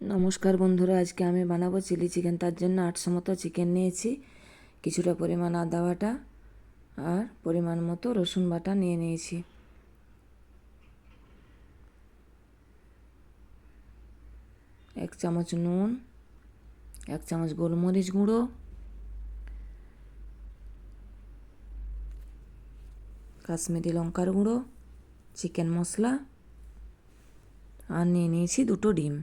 নমস্কার বন্ধুরা, আজকে আমি বানাবো চিলি চিকেন। তার জন্য আটশো মতো চিকেন নিয়েছি, কিছুটা পরিমাণ আদা বাটা আর পরিমাণ মতো রসুন বাটা নিয়ে নিয়েছি। এক চামচ নুন, এক চামচ গোলমরিচ গুঁড়ো, কাশ্মীরি লঙ্কার গুঁড়ো, চিকেন মশলা, আর নিয়ে নিয়েছি দুটো ডিম।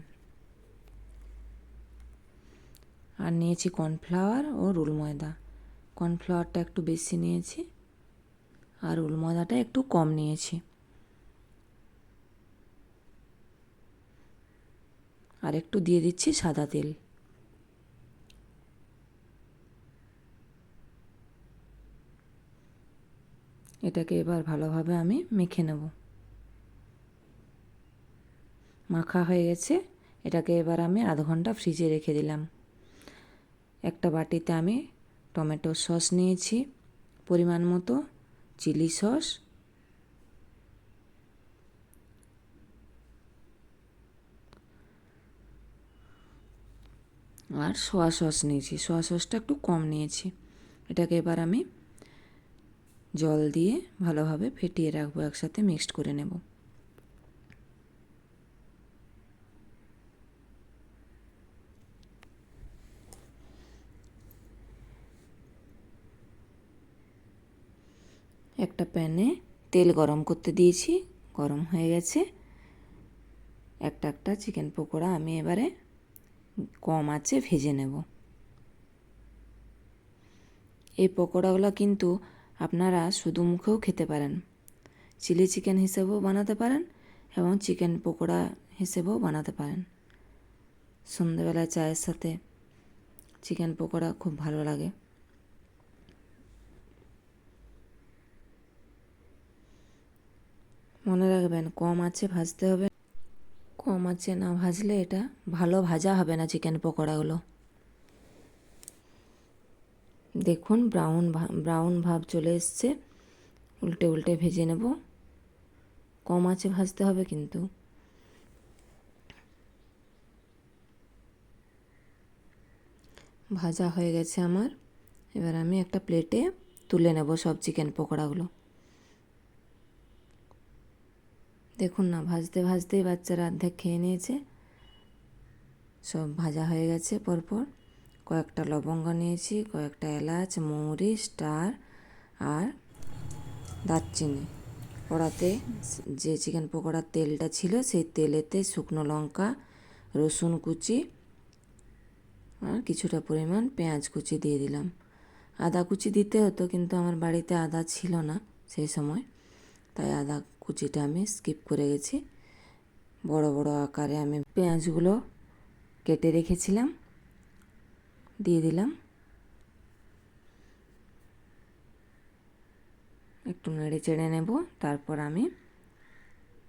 আর নিয়েছি কর্নফ্লাওয়ার ও রুল ময়দা। কর্নফ্লাওয়ারটা একটু বেশি নিয়েছি আর রুল ময়দাটা একটু কম নিয়েছি। আর একটু দিয়ে দিচ্ছি সাদা তেল। এটাকে এবার ভালোভাবে আমি মেখে নেব। মাখা হয়ে গেছে। এটাকে এবার আমি আধ ঘণ্টা ফ্রিজে রেখে দিলাম। একটা বাটিতে আমি টমেটো সস নিয়েছি, পরিমাণ মতো চিলি সস। আর সোয়া সস নিয়েছি, সোয়া সসটা একটু কম নিয়েছি। এটাকে এবার আমি জল দিয়ে ভালোভাবে ফেটিয়ে রাখব, একসাথে মিক্সড করে নেব। একটা প্যানে তেল গরম করতে দিয়েছি, গরম হয়ে গেছে। একটা একটা চিকেন পকোড়া আমি এবারে কম আছে ভেজে নেব। এই পকোড়াগুলো কিন্তু আপনারা শুধু মুখেও খেতে পারেন। চিলি চিকেন হিসেবেও বানাতে পারেন এবং চিকেন পকোড়া হিসেবেও বানাতে পারেন। সন্ধ্যেবেলা চায়ের সাথে চিকেন পকোড়া খুব ভালো লাগে। মনে রাখবেন, কম আছে ভাজতে হবে। কম আছে না ভাজলে এটা ভালো ভাজা হবে না চিকেন পকোড়াগুলো। দেখুন ব্রাউন ব্রাউন ভাব চলে এসছে। উল্টে উল্টে ভেজে নেব। কম আছে ভাজতে হবে কিন্তু। ভাজা হয়ে গেছে আমার। এবার আমি একটা প্লেটে তুলে নেব সব চিকেন পকোড়াগুলো। দেখুন না, ভাজতে ভাজতেই বাচ্চারা অর্ধেক খেয়ে নিয়েছে। সব ভাজা হয়ে গেছে পরপর। কয়েকটা লবঙ্গ নিয়েছি, কয়েকটা এলাচ, মৌরি, স্টার আর দারচিনি। কড়াতে যে চিকেন পকোড়ার তেলটা ছিল, সেই তেলেতে শুকনো লঙ্কা, রসুন কুচি আর কিছুটা পরিমাণ পেঁয়াজ কুচি দিয়ে দিলাম। আদা কুচি দিতে হতো, কিন্তু আমার বাড়িতে আদা ছিল না সেই সময়। তাই আদা কুচিটা আমি স্কিপ করে গেছি। বড় বড় আকারে আমি পেঁয়াজগুলো কেটে রেখেছিলাম। দিয়ে দিলাম। একটু নেড়ে চেড়ে নেব। তারপর আমি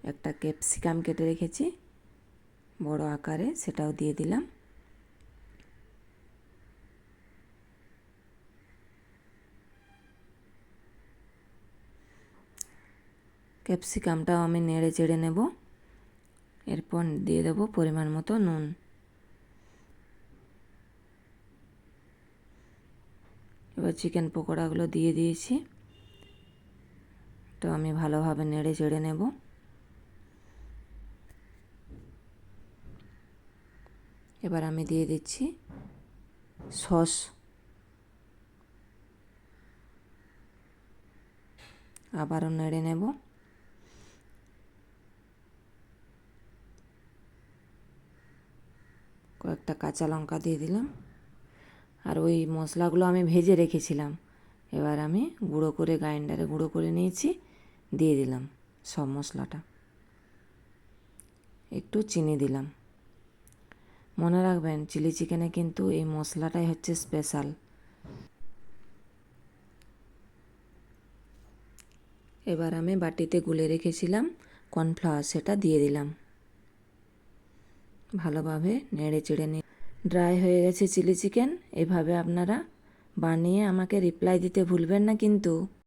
একটা ক্যাপসিকাম কেটে রেখেছি। বড় আকারে সেটাও দিয়ে দিলাম। ক্যাপসিকামটাও আমি নেড়ে চেড়ে নেব। এরপর দিয়ে দেবো পরিমাণ মতো নুন। এবার চিকেন পকোড়াগুলো দিয়ে দিয়েছি। তো আমি ভালোভাবে নেড়ে চেড়ে নেব। এবার আমি দিয়ে দিচ্ছি সস। আবারও নেড়ে নেব। কয়েকটা কাঁচা লঙ্কা দিয়ে দিলাম। আর ওই মশলাগুলো আমি ভেজে রেখেছিলাম। এবার আমি গুঁড়ো করে, গ্রাইন্ডারে গুঁড়ো করে নিয়েছি, দিয়ে দিলাম সব মশলাটা। একটু চিনি দিলাম। মনে রাখবেন, চিলি চিকেনে কিন্তু এই মশলাটাই হচ্ছে স্পেশাল। এবার আমি বাটিতে গুলে রেখেছিলাম, কর্নফ্লাওয়ার সেটা দিয়ে দিলাম। ভালোভাবে নেড়ে চেড়ে নিন ড্রাই হয়ে গেছে চিলি চিকেন এভাবে আপনারা বানিয়ে আমাকে রিপ্লাই দিতে ভুলবেন না কিন্তু।